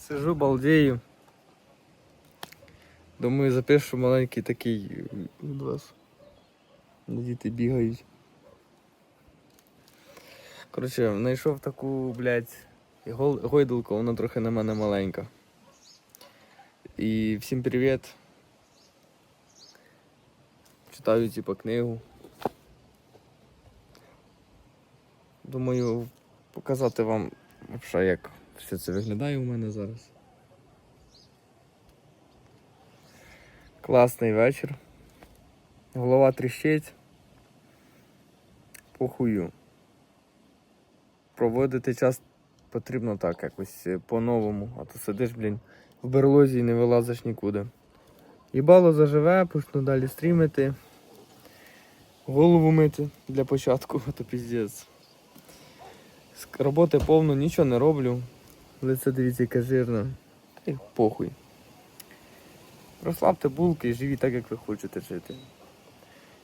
Сижу, балдею. Думаю, запишу маленький такий від вас. Діти бігають. Коротше, знайшов таку, блядь, гойдалку, вона трохи на мене маленька. І всім привіт. Читаю типа книгу. Думаю, показати вам взагалі, як все це виглядає у мене зараз. Класний вечір. Голова тріщить. Похую. Проводити час потрібно так, якось е, по-новому, а то сидиш, блін, в берлозі і не вилазиш нікуди. Їбало заживе, почну далі стрімити. Голову мити для початку, а то піздець. Роботи повно, нічого не роблю. Лице дивіться, яке жирне. Та й похуй. Розслабте булки і живіть так, як ви хочете жити.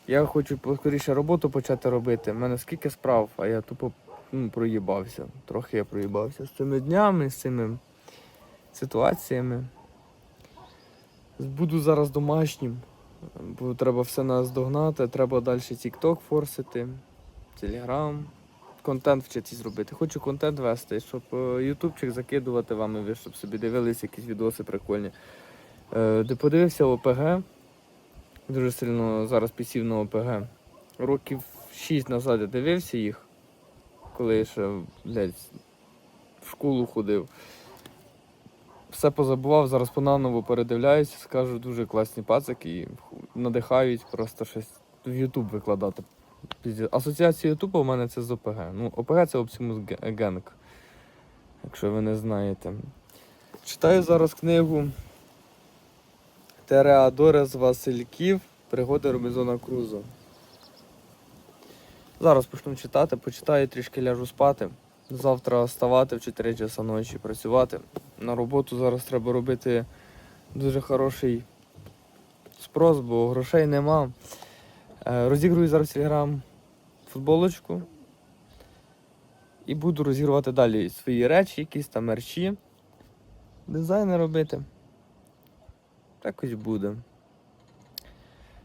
Я хочу поскоріше роботу почати робити. У мене скільки справ, а я тупо ну, проїбався. Трохи я проїбався з цими днями, з цими ситуаціями. Буду зараз домашнім, бо треба все нас догнати, треба далі TikTok форсити, Telegram, контент вчитись зробити. Хочу контент вести, щоб е, ютубчик закидувати вам, і ви щоб собі дивились якісь відоси прикольні. Е, Де подивився ОПГ. Дуже сильно зараз підсів на ОПГ. Років 6 назад я дивився їх, коли я ще блядь, в школу ходив. Все позабував, зараз понаново передивляюся, скажу, дуже класні пацики і надихають просто щось в Ютуб викладати. Асоціація Ютуба у мене це з ОПГ. Ну, ОПГ це Optimus Gang, якщо ви не знаєте. Читаю зараз книгу Тереадора з Васильків Пригоди Робінзона Крузо. Зараз почну читати, почитаю, трішки ляжу спати. Завтра вставати в 4 часа ночі працювати. На роботу зараз треба робити дуже хороший спрос, бо грошей нема. Е, Розігрую зараз в Телеграм футболочку. І буду розігрувати далі свої речі, якісь там мерчі. Дизайни робити. Так буде.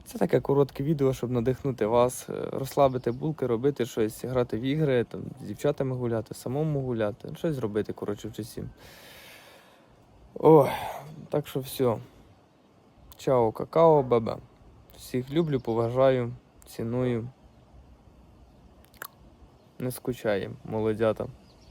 Це таке коротке відео, щоб надихнути вас, е, розслабити булки, робити щось, грати в ігри, там, з дівчатами гуляти, самому гуляти, щось зробити, коротше, в часі. Ой, так що все. Чао, какао, бебе. Всіх люблю, поважаю, ціную. Не скучаємо, молодята.